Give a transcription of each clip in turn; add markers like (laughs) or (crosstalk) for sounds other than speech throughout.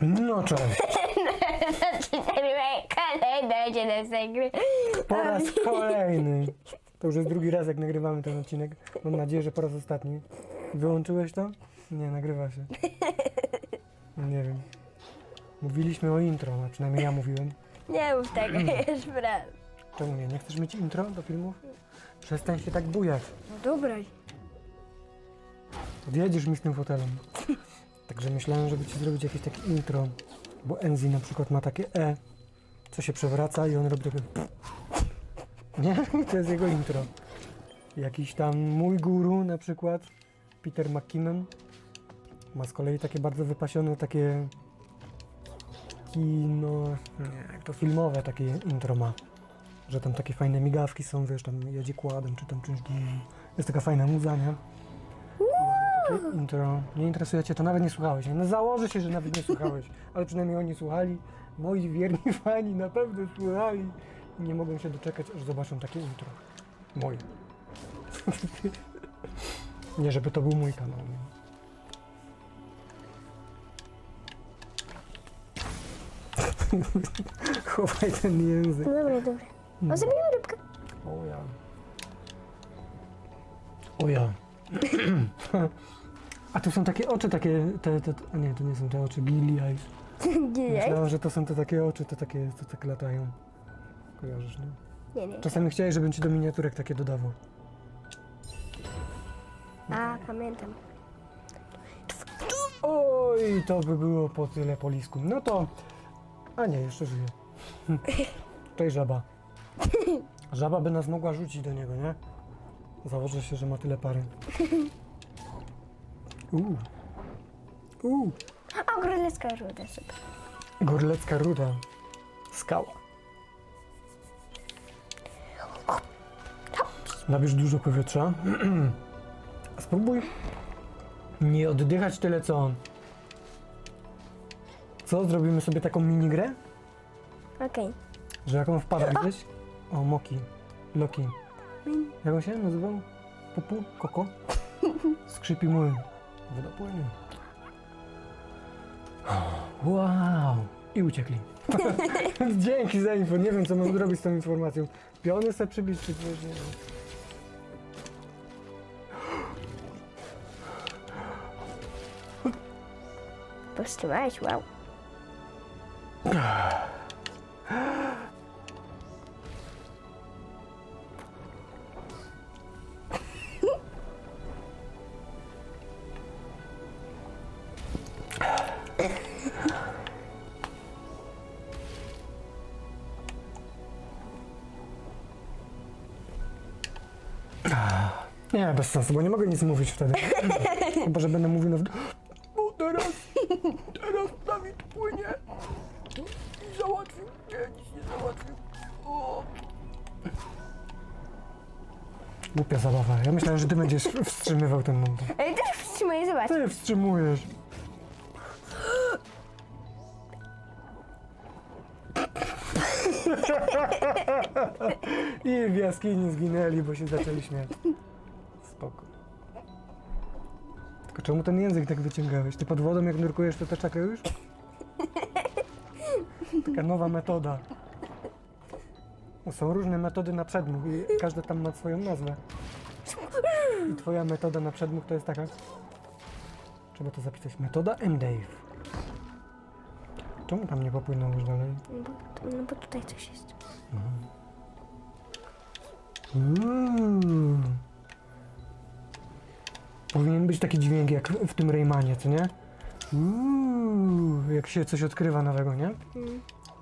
No cześć. (laughs) Kolejna się do tej gry. Po raz kolejny. To już jest drugi raz, jak nagrywamy ten odcinek. Mam nadzieję, że po raz ostatni. Wyłączyłeś to? Nie, nagrywa się. No nie wiem. Mówiliśmy o intro, a przynajmniej ja mówiłem. Nie mów tego jeszcze raz. Czemu nie? Nie chcesz mieć intro do filmów? Przestań się tak bujać. No dobra. Odjedziesz mi z tym fotelem. Także myślałem, żeby ci zrobić jakieś takie intro. Bo Enzi na przykład ma takie E, co się przewraca i on robi takie... (laughs) Nie? I (laughs) to jest jego intro. Jakiś tam mój guru na przykład, Peter McKinnon, ma z kolei takie bardzo wypasione takie kino, nie, jak to filmowe takie intro ma. Że tam takie fajne migawki są, wiesz, tam jedzie kładem, czy tam czymś. Jest taka fajna muza, nie? Intro. Nie interesuje cię, to nawet nie słuchałeś. No założę się, że nawet nie słuchałeś, ale przynajmniej oni słuchali. Moi wierni (laughs) fani na pewno słuchali. I nie mogą się doczekać, aż zobaczą takie intro. Moje. (laughs) nie, żeby to był mój kanał. Nie? (laughs) Chowaj ten język. Dobra, dobra. No zabijmy rybkę. O ja. O ja. (clears throat) A tu są takie oczy, takie, te, te, a nie, to nie są te oczy, Gilly Eyes. Myślałem, że to są te takie oczy, te takie, co tak latają. Kojarzysz, nie? Nie, nie. Czasami chciałeś, żebym ci do miniaturek takie dodawał. A, pamiętam. Oj, to by było po tyle polisku. No to... A nie, jeszcze żyje. (laughs) Cześć żaba. Żaba by nas mogła rzucić do niego, nie? Założę się, że ma tyle pary. (laughs) Uuu. Uuu. O, królewska żółta, super. Gorlecka ruda. Skała. Nabierz dużo powietrza. (clears throat) Spróbuj nie oddychać tyle co on. Co? Zrobimy sobie taką minigrę? Okej. Że jak on wpada gdzieś? O, Moki. Loki. Jak on się nazywał? Pupu? Koko? (laughs) Skrzypi młyn. Woda płynie. Wow! I uciekli. Dzięki za info. Nie wiem, co mam zrobić z tą informacją. Piony sobie przybić, czy coś, nie wiem. Powstrzymałeś, wow. Nie, bez sensu, bo nie mogę nic mówić wtedy. (laughs) Chyba, że będę mówił na... O, teraz, teraz Dawid płynie. I załatwił. Nie, nic nie załatwił. O. Głupia zabawa. Ja myślałem, że ty będziesz wstrzymywał ten montaż. Ale też wstrzymuję, zobacz. Ty wstrzymujesz. (laughs) I w jaskini zginęli, bo się zaczęli śmiać. Spoko. Tylko czemu ten język tak wyciągałeś? Ty pod wodą jak nurkujesz, to też tak już? Taka nowa metoda. Są różne metody na przedmuch i każda tam ma swoją nazwę. I twoja metoda na przedmuch to jest taka? Trzeba to zapisać. Metoda M. Dave. Czemu tam nie popłynąłeś dalej? No bo, no bo tutaj coś jest. Uuu. Powinien być taki dźwięk jak w tym Raymanie, co nie? Uuu, jak się coś odkrywa nowego, nie?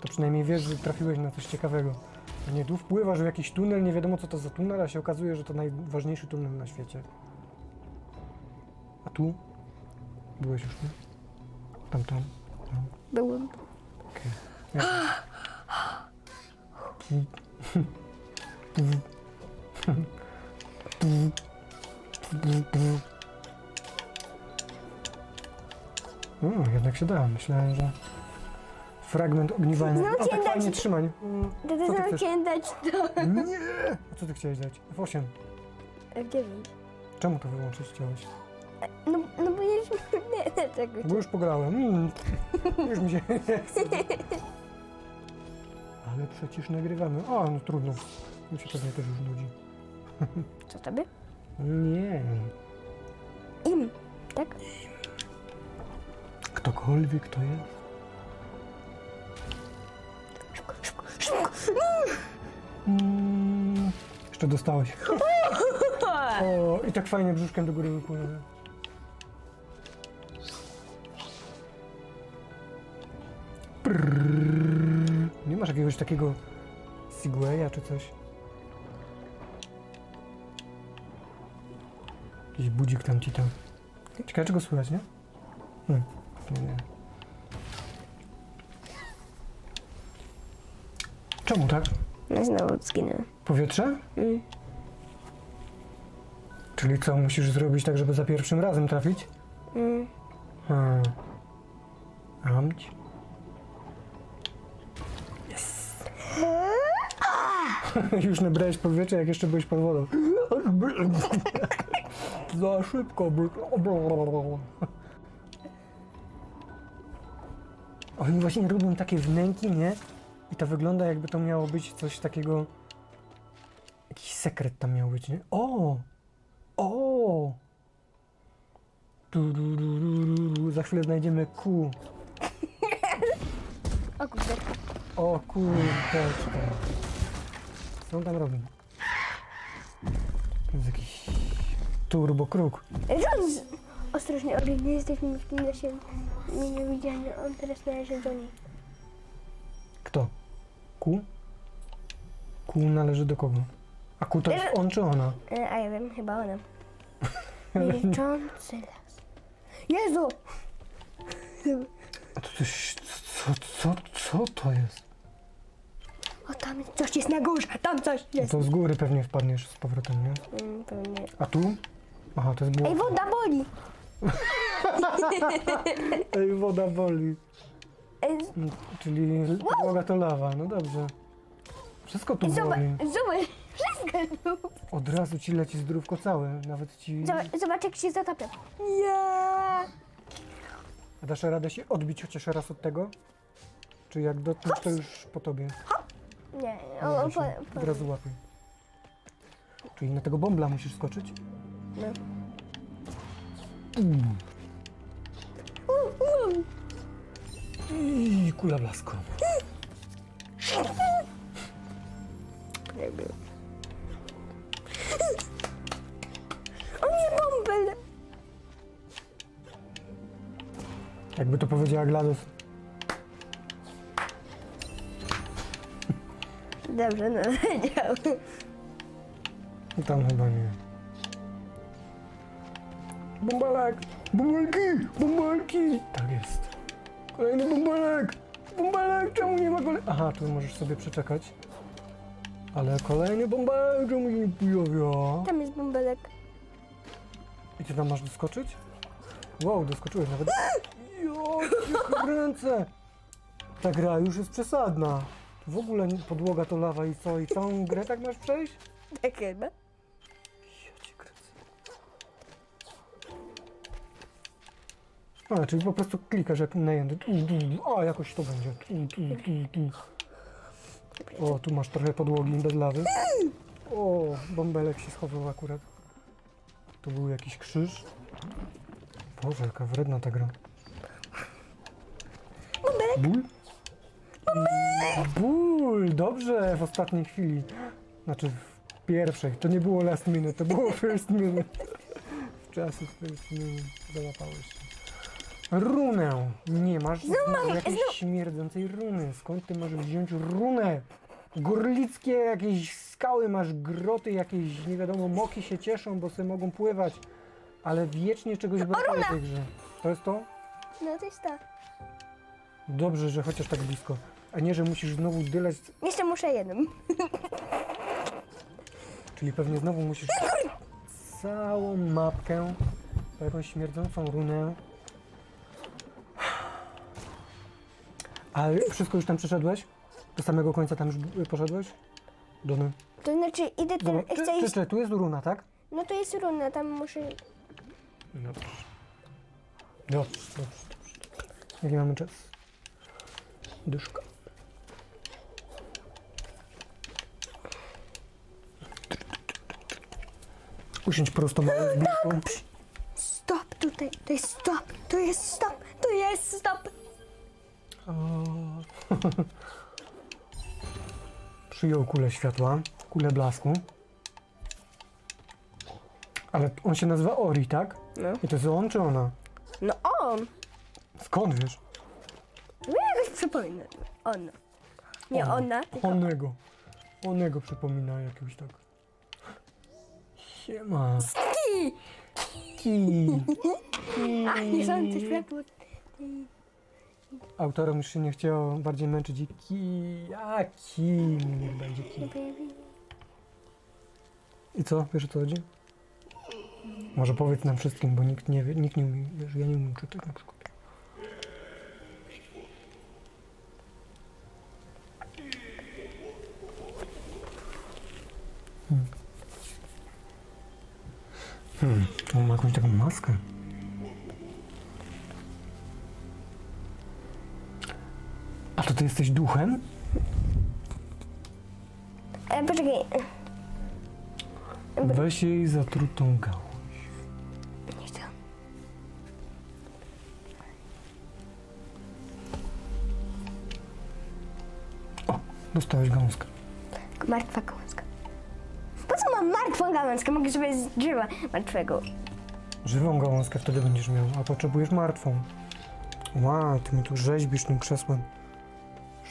To przynajmniej wiesz, że trafiłeś na coś ciekawego. A nie, tu wpływasz w jakiś tunel, nie wiadomo co to za tunel, a się okazuje, że to najważniejszy tunel na świecie. A tu? Byłeś już, nie? Tam, tam. tam. Byłem. Okej. Ja. (gasps) (laughs) Mm, jednak się da. Myślałem, że fragment ogniwania. Znowu O, tak chciałem dać- fajnie trzymań. Mm, To Co ty chcesz? chciałem dać to. Nie! A co ty chciałeś dać? F8. F9. Czemu to wyłączyć chciałeś? No, no bo już (laughs) nie tego. Bo już pograłem. Mm. Już mi się (laughs) nie chce. Ale przecież nagrywamy. O, no trudno. Mi się pewnie też już nudzi. Co tobie? Nie. Im. Tak? Ktokolwiek to jest. Szybko, szybko, szybko. Mm, jeszcze dostałeś. (laughs) O, i tak fajnie brzuszkiem do góry wypłynął. Prrrr. Nie masz jakiegoś takiego Segwaya czy coś? Jakiś budzik tam ci tam. Ciekawe czego słychać, nie? Hmm. Nie, nie. Czemu tak? No znowu zginęłem. Powietrze? Mm. Czyli co, musisz zrobić tak, żeby za pierwszym razem trafić? Mm. Hmm. Amć? Yes! (laughs) (laughs) Już nabrałeś powietrze, jak jeszcze byłeś pod wodą. (laughs) za szybko. Oni właśnie robią takie wnęki, nie? I to wygląda jakby to miało być coś takiego... Jakiś sekret tam miał być, nie? O! O! Du, du, du, du, du, du. Za chwilę znajdziemy kół. O kurde. O kurczeczkę. Co on tam robi? To jest jakiś turbo kruk. John! Ostrożnie, Oli, nie jesteśmy w tym lesie. Nie, nie widziałem, on teraz należy do niej. Kto? Kół? Kół należy do kogo? A kół to jest on czy ona? E, a ja wiem, chyba ona. (laughs) Milczący las. Jezu! A to coś, co, co, co to jest? O, tam coś jest na górze, tam coś jest. To z góry pewnie wpadniesz z powrotem, nie? Mm, pewnie. A tu? Aha, to jest (laughs) Ej, woda boli! Ej, woda boli. Ej, Mm, Czyli podłoga to lawa, no dobrze. Wszystko tu zobacz, boli. zobacz, (laughs) wszystko tu. Od razu ci leci zdrówko całe, nawet ci... Zobacz, zobacz jak się zatapia. Ja. A dasz radę się odbić chociaż raz od tego? Czy jak dotkniesz, to już po tobie? Nie, da się. po, Od razu łapię. Czyli na tego bąbla musisz skoczyć? No. Mm. I kula blasku. O nie, bąbel! Jakby to powiedziała GLaDOS. Dobrze, no (laughs) wiedział. Tam chyba nie. Bąbelek! Bąbelki! Bąbelki! Tak jest. Kolejny bąbelek! Bąbelek! Czemu nie ma kolej... Aha, tu możesz sobie przeczekać. Ale kolejny bąbelek! Czemu się nie pojawia? Tam jest bąbelek. I ty tam masz doskoczyć? Wow, doskoczyłeś nawet. Jo, cię kręcę! Ta gra już jest przesadna. W ogóle nie- podłoga to lawa i co? I całą grę tak masz przejść? Tak chyba. A, czyli po prostu klikasz jak najęty. Tu, tu, o, jakoś to będzie. O, tu masz trochę podłogi bez lawy. O, bąbelek się schował akurat. Tu był jakiś krzyż. Boże, jaka wredna ta gra. Ból? Ból, dobrze, w ostatniej chwili. Znaczy w pierwszej. To nie było last minute, to było (laughs) first minute. W czasy first minute załapałeś się. Runę! Nie masz znowu jakiejś śmierdzącej runy. Skąd ty masz wziąć runę? Górlickie jakieś skały, masz groty, jakieś nie wiadomo, moki się cieszą, bo sobie mogą pływać. Ale wiecznie czegoś brakuje w tej grze. To jest to? No to jest to. Dobrze, że chociaż tak blisko. A nie, że musisz znowu dylać, Jeszcze muszę jednym. (laughs) czyli pewnie znowu musisz całą mapkę, po jakąś śmierdzącą runę. A wszystko już tam przeszedłeś? Do samego końca tam już poszedłeś? Dony. To znaczy idę tam, Zobacz, chcę czy, iść. czy, tu jest runa, tak? No to jest runa, tam muszę... Dobrze. Dobrze, dobrze. Jaki mamy czas? Dyszka. Usiądź prosto mały zbliżką. Stop tutaj, to jest stop, to jest stop, to jest stop. (laughs) Przyjął kulę światła, kulę blasku. Ale on się nazywa Ori, tak? No. I to jest on czy ona? No on. Skąd wiesz? No jakoś przypomina. On. Nie Ona. ona, tylko Onego. Onego przypomina jakiegoś tak. Siema. Ki. Ki. (laughs) Ach, niechcący światło. Autorem już się nie chciało bardziej męczyć i ki. Niech będzie ki. I co? Wiesz o co chodzi? Może powiedz nam wszystkim, bo nikt nie wie, nikt nie umie, wiesz, ja nie umiem czytać na przykład. Hmm. Hmm, on ma jakąś taką maskę. Ty jesteś duchem? E, poczekaj. Weź jej zatrutą gałąź. Nie chcę. O, dostałeś gałązkę. Martwa gałązka. Po co mam martwą gałązkę? Mogę sobie z drzewa martwego. Żywą gałązkę wtedy będziesz miał, a potrzebujesz martwą. Ła, ty mi tu rzeźbisz tym krzesłem.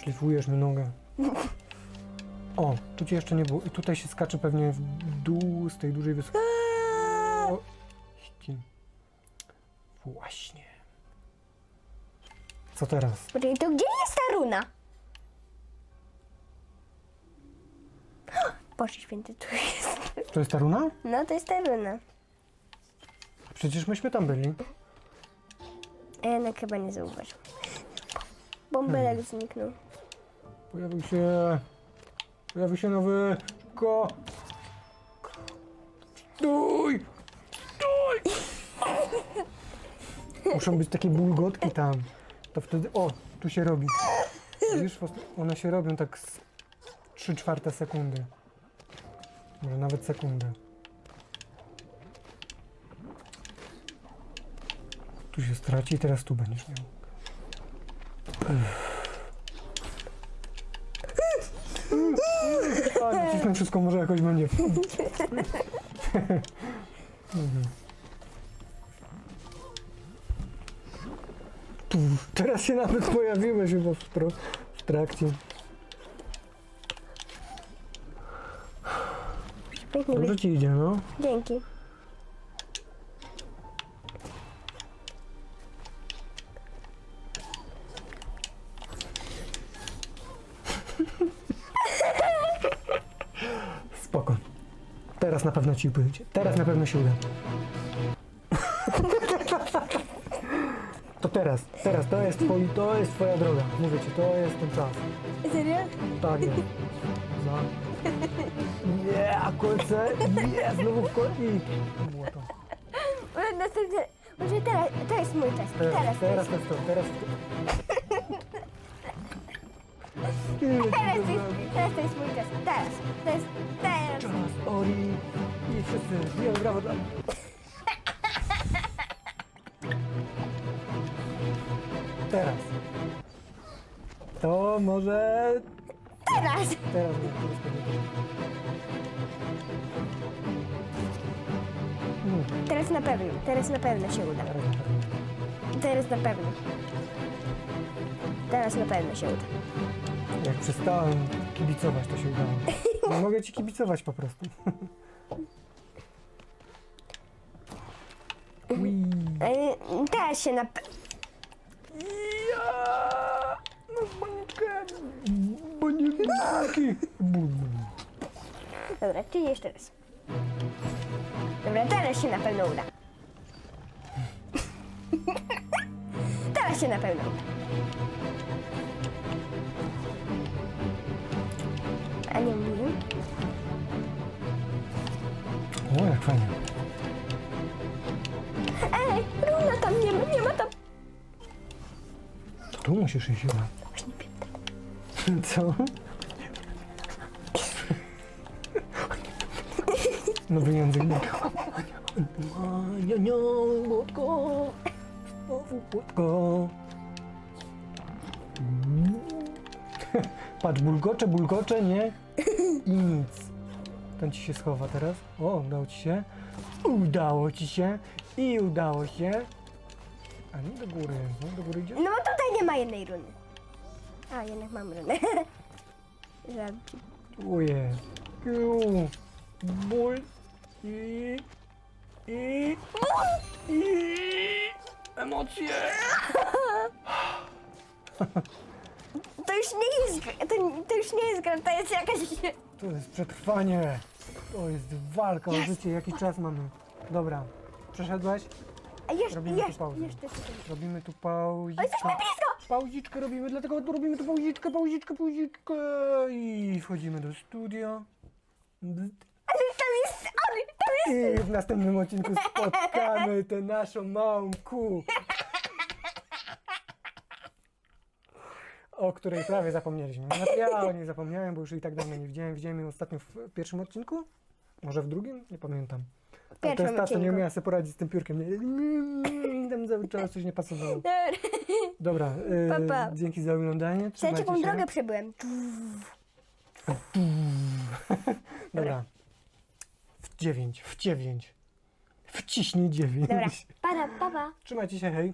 Szlifujesz mi nogę. O, tu cię jeszcze nie było. I tutaj się skacze pewnie w dół z tej dużej wysokości. Właśnie. Co teraz? Poczekaj, to gdzie jest ta runa? Boże święty, tu jest. To jest ta runa? No, to jest ta runa. Przecież myśmy tam byli. A jednak chyba nie zauważył. Bąbelek zniknął. Pojawił się. Pojawił się nowy. Szybko. Stój! Stój! Muszą być takie bulgotki tam. To wtedy. O, tu się robi. Widzisz, one się robią tak z 3 czwarte sekundy. Może nawet sekundę. Tu się straci i teraz tu będziesz miał. A, nacisnę wszystko, może jakoś będzie. (laughs) Tu, teraz się nawet pojawiłeś chyba w, tro, w trakcie. Pięknie Dobrze ci idzie, no. Dzięki. Teraz na pewno ci pójdzie. Teraz na pewno się uda. To teraz, teraz, to jest, twoi, to jest twoja droga. Mówię ci, to jest ten czas. Serio? Tak jest. Za. Nie, a kolce. Nie, znowu w kolce. Było to. Następny... Może teraz, to jest mój czas. Teraz, Teraz, teraz, to teraz jest, to, teraz to. Ile ci teraz, to jest, teraz to jest mój czas. Teraz. To jest teraz. Czas, Ori. I wszyscy, nie, brawo dla... Teraz. To może... Teraz. Teraz nie, teraz na pewno. Teraz na pewno się uda. Teraz na pewno. Teraz na pewno się uda. Jak przestałem kibicować, to się udało. (laughs) Nie mogę ci kibicować po prostu. Ui. E, Teraz się na pe... Ja! No baniczkę! Baniczki! Dobra, czyli jeszcze raz. Dobra, teraz się na pewno uda. (laughs) teraz się na pewno uda. Właśnie wiem. (laughs) Co? Nowy język. Ania, nie, Błotko. Znowu Błotko. (laughs) Patrz, bulgocze, bulgocze, nie? I nic. Ten ci się schowa teraz. O, udało ci się. Udało ci się. I udało się. A nie do góry. No, do góry idziesz? No tutaj nie ma jednej runy. A, jednak mam runę. (laughs) Żarcik. Uje. Ból. I. I. I. Emocje. (laughs) To już nie jest, gr- to, to już nie jest gra, to jest jakaś... To jest przetrwanie. To jest walka o życie. Jaki czas mamy? Dobra. Przeszedłeś? A jeszcze, Robimy tu jeszcze, pauzę. jeszcze tutaj. Robimy tu pauziczkę. jesteśmy blisko! Pauziczkę robimy, dlatego robimy tu pauziczkę, pauziczkę, pauziczkę. I wchodzimy do studia. Ale tam jest, tam jest... I w następnym odcinku spotkamy tę naszą małą ku. O której prawie zapomnieliśmy. Ja o niej zapomniałem, bo już jej tak dawno nie widziałem. Widziałem ją ostatnio w pierwszym odcinku? Może w drugim? Nie pamiętam. To pierwszym jest ta, co nie umiała sobie poradzić z tym piórkiem. Nie, tam cały czas coś nie pasowało. (laughs) Dobra. Y, Pa, pa. dzięki za oglądanie. Słuchajcie, Trzymajcie jaką się. drogę przebyłem. (laughs) Dobra. W dziewięć, w dziewięć. Wciśnij dziewięć. Dobra, para, pa, pa. Trzymajcie się, hej.